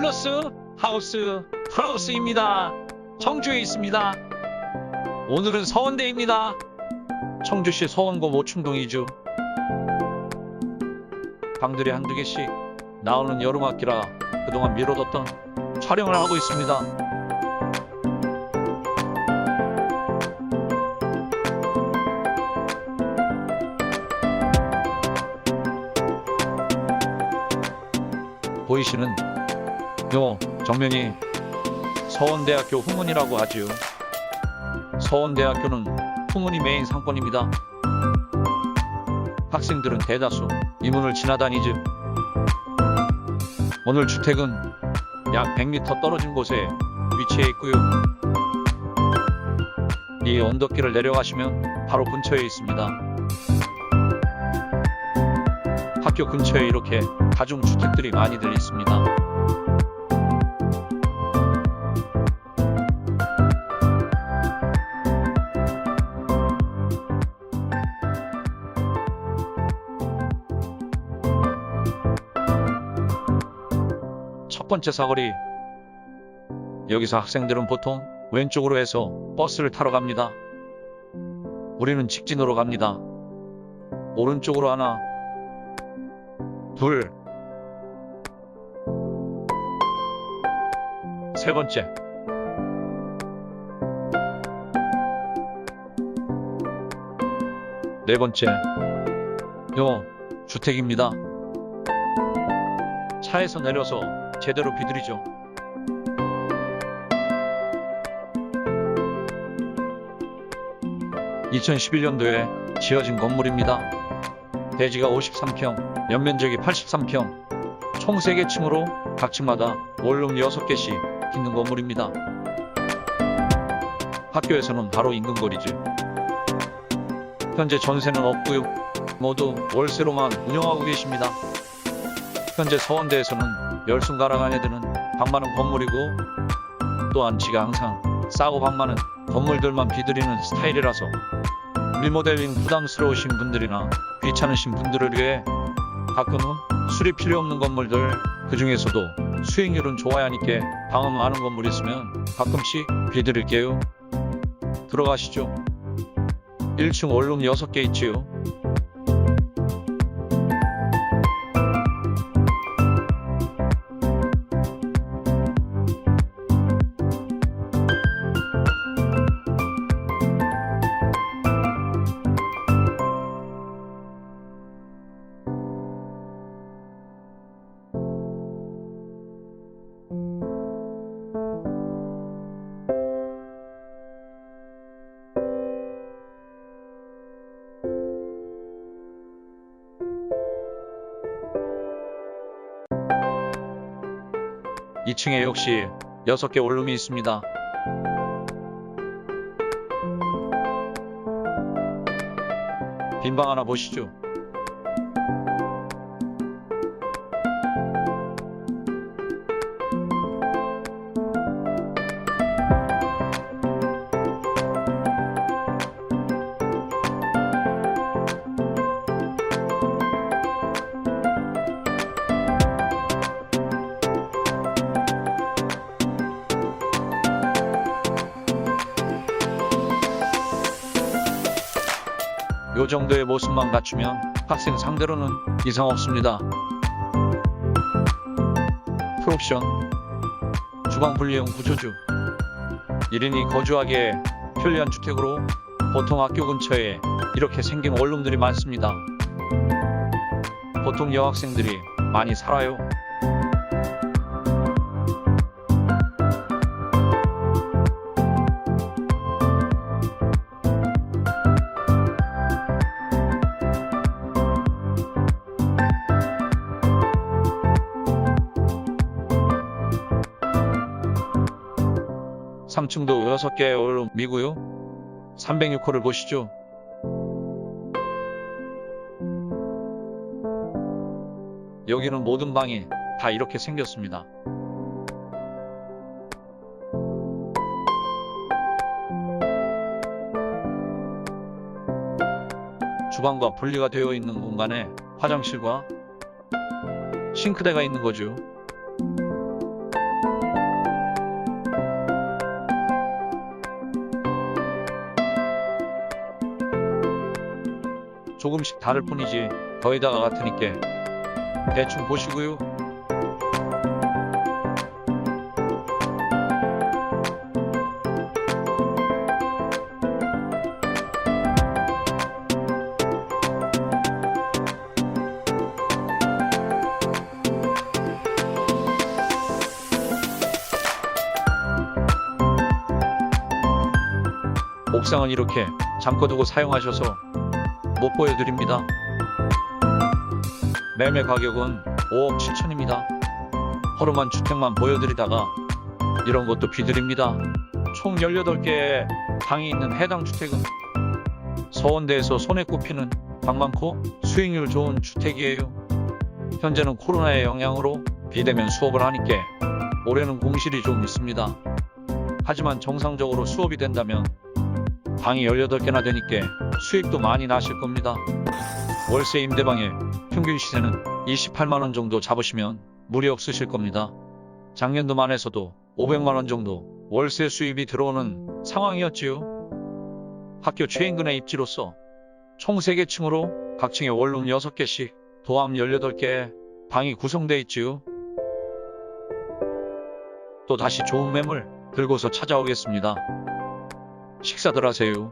플러스 하우스 플러스입니다. 청주에 있습니다. 오늘은 서원대입니다. 청주시 서원고 모충동이죠. 방들이 한두 개씩 나오는 여름학기라 그동안 미뤄뒀던 촬영을 하고 있습니다. 보이시는 요 정면이 서원대학교 후문이라고 하지요. 서원대학교는 후문이 메인 상권입니다. 학생들은 대다수 이 문을 지나다니죠. 오늘 주택은 약 100m 떨어진 곳에 위치해 있고요. 이 언덕길을 내려가시면 바로 근처에 있습니다. 학교 근처에 이렇게 가중 주택들이 많이들 있습니다. 첫 번째 사거리. 여기서 학생들은 보통 왼쪽으로 해서 버스를 타러 갑니다. 우리는 직진으로 갑니다. 오른쪽으로 하나, 둘, 세 번째. 네 번째. 요, 주택입니다. 차에서 내려서 제대로 비드리죠. (2011년도에) 지어진 건물입니다. 대지가 53평, 연면적이 83평, 총 3개 층으로 각 층마다 원룸 6개씩 있는 건물입니다. 학교에서는 바로 인근 거리지. 현재 전세는 없고요. 모두 월세로만 운영하고 계십니다. 현재 서원대에서는 열순가락 안에 드는 방 많은 건물이고 또한 지가 항상 싸고 방 많은 건물들만 비드리는 스타일이라서 리모델링 부담스러우신 분들이나 귀찮으신 분들을 위해 가끔은 수리 필요 없는 건물들 그 중에서도 수익률은 좋아야 하니까 방음 많은 건물 있으면 가끔씩 비드릴게요. 들어가시죠. 1층 원룸 6개 있지요. 이층에 역시 6개 원룸이 있습니다. 빈방 하나 보시죠. 요 정도의 모습만 갖추면 학생 상대로는 이상 없습니다. 풀옵션 주방 분리형 구조주 1인이 거주하기에 편리한 주택으로 보통 학교 근처에 이렇게 생긴 원룸들이 많습니다. 보통 여학생들이 많이 살아요. 삼층도 6개의 원룸이고요. 306호를 보시죠. 여기는 모든 방이 다 이렇게 생겼습니다. 주방과 분리가 되어 있는 공간에 화장실과 싱크대가 있는 거죠. 조금씩 다를 뿐이지 거의다가 같으니까 대충 보시고요. 옥상은 이렇게 잠궈두고 사용하셔서 못 보여드립니다. 매매 가격은 5억 7천입니다. 허름한 주택만 보여드리다가 이런 것도 비드립니다. 총 18개의 방이 있는 해당 주택은 서원대에서 손에 꼽히는 방 많고 수익률 좋은 주택이에요. 현재는 코로나의 영향으로 비대면 수업을 하니까 올해는 공실이 좀 있습니다. 하지만 정상적으로 수업이 된다면 방이 18개나 되니까 수익도 많이 나실 겁니다. 월세 임대방의 평균 시세는 28만원 정도 잡으시면 무리 없으실 겁니다. 작년도만 해서도 500만원 정도 월세 수입이 들어오는 상황이었지요. 학교 최인근의 입지로서 총 3개 층으로 각 층에 원룸 6개씩 도암 18개의 방이 구성되어 있지요. 또 다시 좋은 매물 들고서 찾아오겠습니다. 식사들 하세요.